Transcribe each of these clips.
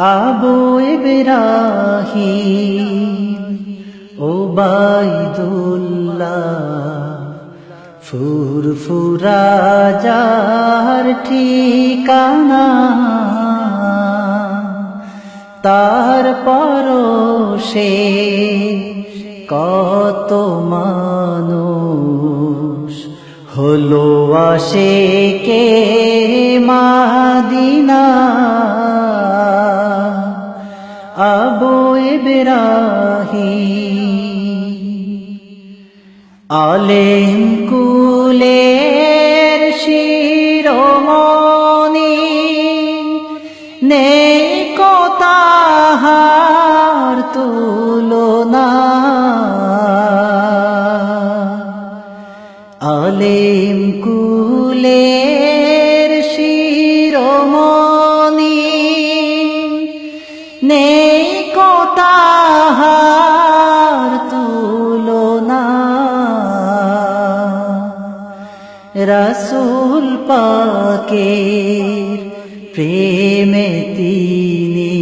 আবু ইব্রাহিম ও বাইদুল্লাহ ফুরফুরা ঠিকানা তার পরশে কত মানুষ হলো আসে কে মাদিনা। ইব্রাহিম আলেম কুলের শিরোমণি নেই কোতাহার তুলনা। আলেম কুলের কোতাহার তুলনা? রসুল পাকের প্রেমে তিনি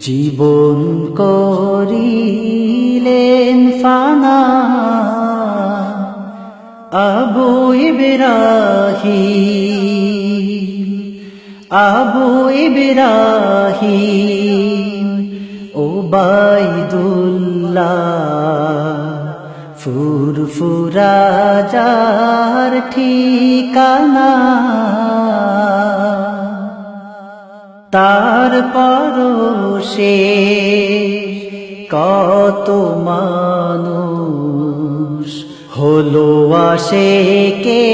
জীবন করিলেন ফানা। আবু ইব্রাহিম আবু ও বাইদুল্লাহ ফুরফুরা যার ঠিকানা। তার পরশে কত মানুষ হলো আসে কে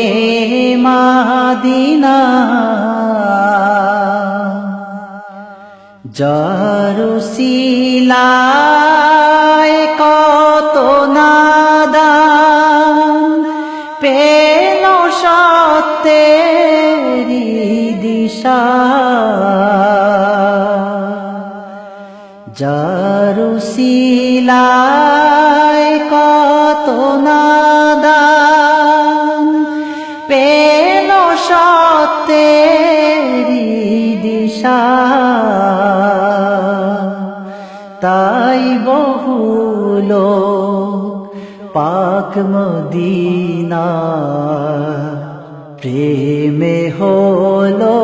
মাদিনা। জারুসিলায় কত নাদান পেল সত্যেরি দিশা। জারুসিলায় তাই বহুল পাক মদিনা প্রেমে হলো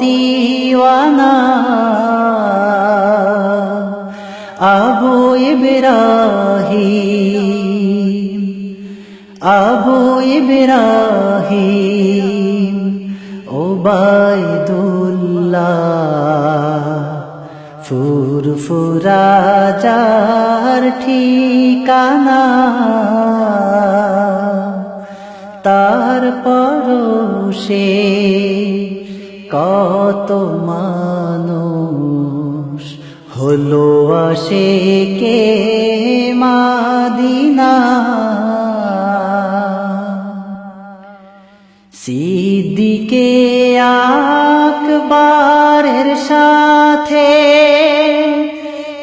দিওয়ানা। আবু ইব্রাহিম আবু ইব্রাহিম ও ফুরফুরা যার ঠিকানা। তার পরশে কত মানুষ হলো আসে কে মাদিনা। সিদ্দিকে আকবরের সাথে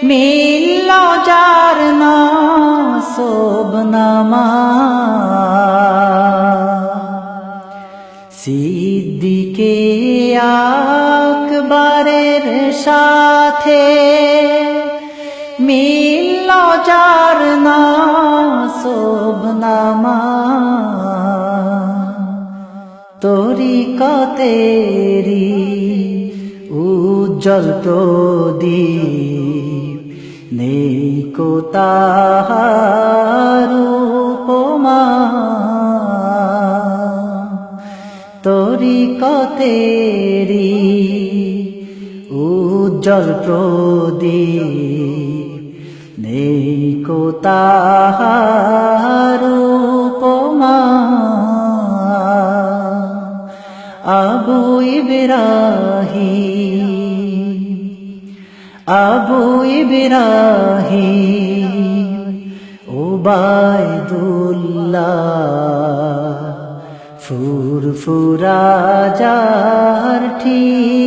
মিলল যার নামা সিদ্দিকে আকবরের সাথে মিলল যার নামা তরিকতেরি উজ্জ্বল প্রদীপ। নেই কোতাহার উপমা। তরিকতেরি উজ্জ্বল প্রদীপ। নেই কোতাহার আবু ইব্রাহিম আবু ইব্রাহিম ও ফুর ফুরফুরা যার ঠিক